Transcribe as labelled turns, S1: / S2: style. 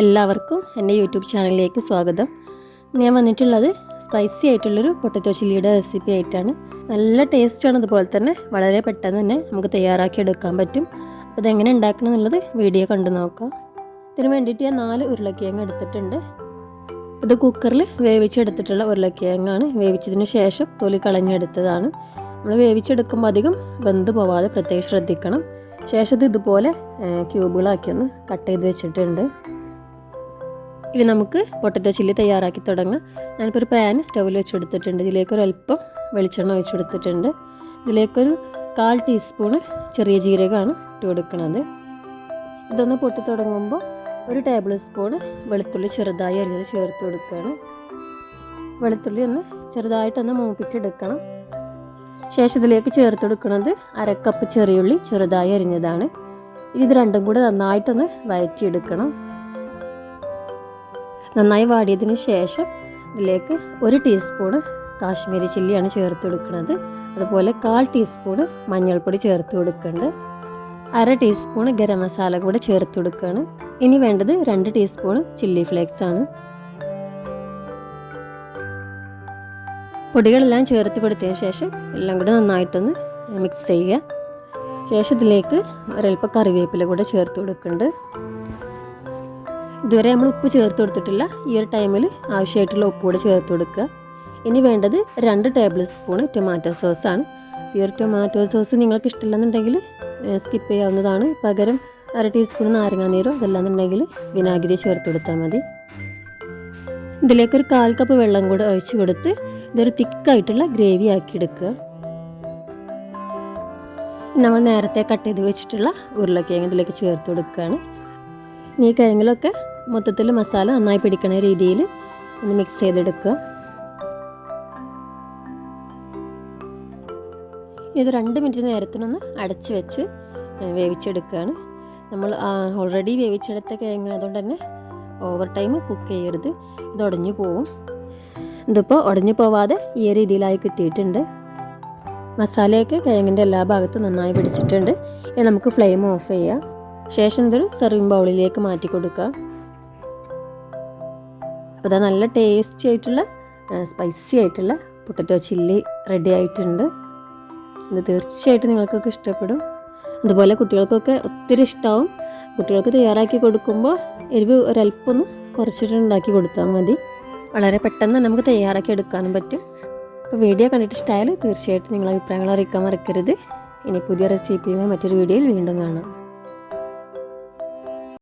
S1: എല്ലാവർക്കും എന്റെ യൂട്യൂബ് ചാനലിലേക്ക് സ്വാഗതം. ഞാൻ വന്നിട്ടുള്ളത് സ്പൈസി ആയിട്ടുള്ളൊരു പൊട്ടറ്റോ ചില്ലിയുടെ റെസിപ്പി ആയിട്ടാണ്. നല്ല ടേസ്റ്റാണ് അതുപോലെ തന്നെ. വളരെ പെട്ടെന്ന് തന്നെ നമുക്ക് തയ്യാറാക്കി എടുക്കാൻ പറ്റും. അപ്പോൾ ഇതെങ്ങനെ ഉണ്ടാക്കണം എന്നുള്ളത് വീഡിയോ കണ്ടു നോക്കാം. ഇതിന് വേണ്ടിയിട്ട് ഞാൻ നാല് ഉരുളക്കിഴങ്ങ് എടുത്തിട്ടുണ്ട്. ഇത് കുക്കറിൽ വേവിച്ചെടുത്തിട്ടുള്ള ഉരുളക്കിഴങ്ങാണ്. വേവിച്ചതിന് ശേഷം തൊലി കളഞ്ഞെടുത്തതാണ്. നമ്മൾ വേവിച്ചെടുക്കുമ്പോൾ അധികം വെന്ത് പോവാതെ പ്രത്യേകം ശ്രദ്ധിക്കണം. ശേഷം ഇത് ഇതുപോലെ ക്യൂബുകളാക്കി ഒന്ന് കട്ട് ചെയ്ത് വെച്ചിട്ടുണ്ട്. ഇനി നമുക്ക് പൊട്ടറ്റോ ചില്ലി തയ്യാറാക്കി തുടങ്ങാം. ഞാനിപ്പോൾ ഒരു പാൻ സ്റ്റൗവിൽ വെച്ചെടുത്തിട്ടുണ്ട്. ഇതിലേക്ക് ഒരു അല്പം വെളിച്ചെണ്ണ ഒഴിച്ചെടുത്തിട്ടുണ്ട്. ഇതിലേക്കൊരു കാൽ ടീസ്പൂണ് ചെറിയ ജീരകമാണ് ഇട്ട് കൊടുക്കുന്നത്. ഇതൊന്ന് പൊട്ടി തുടങ്ങുമ്പോൾ ഒരു ടേബിൾ സ്പൂൺ വെളുത്തുള്ളി ചെറുതായി അരിഞ്ഞത് ചേർത്ത് കൊടുക്കുകയാണ്. വെളുത്തുള്ളി ഒന്ന് ചെറുതായിട്ടൊന്ന് മൂപ്പിച്ചെടുക്കണം. ശേഷം ഇതിലേക്ക് ചേർത്ത് കൊടുക്കുന്നത് അരക്കപ്പ് ചെറിയുള്ളി ചെറുതായി അരിഞ്ഞതാണ്. ഇത് രണ്ടും കൂടെ നന്നായിട്ടൊന്ന് വഴറ്റിയെടുക്കണം നന്നായി വാടിയതിന് ശേഷം ഇതിലേക്ക് ഒരു ടീസ്പൂണ് കാശ്മീരി ചില്ലിയാണ് ചേർത്ത് കൊടുക്കുന്നത്. അതുപോലെ കാൽ ടീസ്പൂണ് മഞ്ഞൾപ്പൊടി ചേർത്ത് കൊടുക്കുന്നുണ്ട്. അര ടീസ്പൂൺ ഗരം മസാല കൂടെ ചേർത്ത് കൊടുക്കുകയാണ്. ഇനി വേണ്ടത് രണ്ട് ടീസ്പൂൺ ചില്ലി ഫ്ലേക്സ് ആണ്. പൊടികളെല്ലാം ചേർത്ത് കൊടുത്തതിന് ശേഷം എല്ലാം കൂടെ നന്നായിട്ടൊന്ന് മിക്സ് ചെയ്യുക. ശേഷം ഇതിലേക്ക് ഒരൽപ്പം കറിവേപ്പില കൂടെ ചേർത്ത് കൊടുക്കുന്നുണ്ട്. ഇതുവരെ നമ്മൾ ഉപ്പ് ചേർത്ത് കൊടുത്തിട്ടില്ല. ഈ ഒരു ടൈമിൽ ആവശ്യമായിട്ടുള്ള ഉപ്പ് കൂടെ ചേർത്ത് കൊടുക്കുക. ഇനി വേണ്ടത് രണ്ട് ടേബിൾ സ്പൂൺ ടൊമാറ്റോ സോസാണ് ഈ ഒരു ടൊമാറ്റോ സോസ് നിങ്ങൾക്ക് ഇഷ്ടമില്ലെന്നുണ്ടെങ്കിൽ സ്കിപ്പ് ചെയ്യാവുന്നതാണ്. പകരം അര ടീസ്പൂൺ നാരങ്ങാനീരോ അതല്ലാന്നുണ്ടെങ്കിൽ വിനാഗിരി ചേർത്ത് കൊടുത്താൽ മതി. ഇതിലേക്കൊരു കാൽ കപ്പ് വെള്ളം കൂടെ ഒഴിച്ച് കൊടുത്ത് ഇതൊരു തിക്കായിട്ടുള്ള ഗ്രേവി ആക്കി എടുക്കുക. നമ്മൾ നേരത്തെ കട്ട് ചെയ്ത് വെച്ചിട്ടുള്ള ഉരുളക്കിഴങ്ങ് ഇതിലേക്ക് ചേർത്ത് കൊടുക്കുകയാണ്. ഇനി ഈ കിഴങ്ങിലൊക്കെ മൊത്തത്തിൽ മസാല നന്നായി പിടിക്കുന്ന രീതിയിൽ ഒന്ന് മിക്സ് ചെയ്തെടുക്കുക. ഇത് രണ്ട് മിനിറ്റ് നേരത്തിനൊന്ന് അടച്ച് വെച്ച് വേവിച്ചെടുക്കുകയാണ്. നമ്മൾ ഓൾറെഡി വേവിച്ചെടുത്ത കിഴങ്ങ് അതുകൊണ്ട് തന്നെ ഓവർ ടൈം കുക്ക് ചെയ്യരുത്. ഇത് ഉടഞ്ഞു പോവും. ഇതിപ്പോൾ ഉടഞ്ഞു പോവാതെ ഈ രീതിയിലായി കിട്ടിയിട്ടുണ്ട്. മസാലയൊക്കെ കിഴങ്ങിന്റെ എല്ലാ ഭാഗത്തും നന്നായി പിടിച്ചിട്ടുണ്ട്. ഇനി നമുക്ക് ഫ്ലെയിം ഓഫ് ചെയ്യാം. ശേഷം ഇതൊരു സെർവിങ് ബൗളിലേക്ക് മാറ്റി കൊടുക്കുക അപ്പോൾ ഇതാ നല്ല ടേസ്റ്റി ആയിട്ടുള്ള സ്പൈസി ആയിട്ടുള്ള പൊട്ടറ്റോ ചില്ലി റെഡി ആയിട്ടുണ്ട്. ഇത് തീർച്ചയായിട്ടും നിങ്ങൾക്കൊക്കെ ഇഷ്ടപ്പെടും. അതുപോലെ കുട്ടികൾക്കൊക്കെ ഒത്തിരി ഇഷ്ടമാവും കുട്ടികൾക്ക് തയ്യാറാക്കി കൊടുക്കുമ്പോൾ എരിവ് ഒരല്പം ഒന്ന് കുറച്ചിട്ട് ഉണ്ടാക്കി കൊടുത്താൽ മതി. വളരെ പെട്ടെന്ന് നമുക്ക് തയ്യാറാക്കി എടുക്കാനും പറ്റും. അപ്പോൾ വീഡിയോ കണ്ടിട്ട് ഇഷ്ടമായാൽ തീർച്ചയായിട്ടും നിങ്ങൾ അഭിപ്രായങ്ങൾ അറിയിക്കാൻ മറക്കരുത്. ഇനി പുതിയ റെസിപ്പിയുമായി മറ്റൊരു വീഡിയോയിൽ വീണ്ടും കാണാം.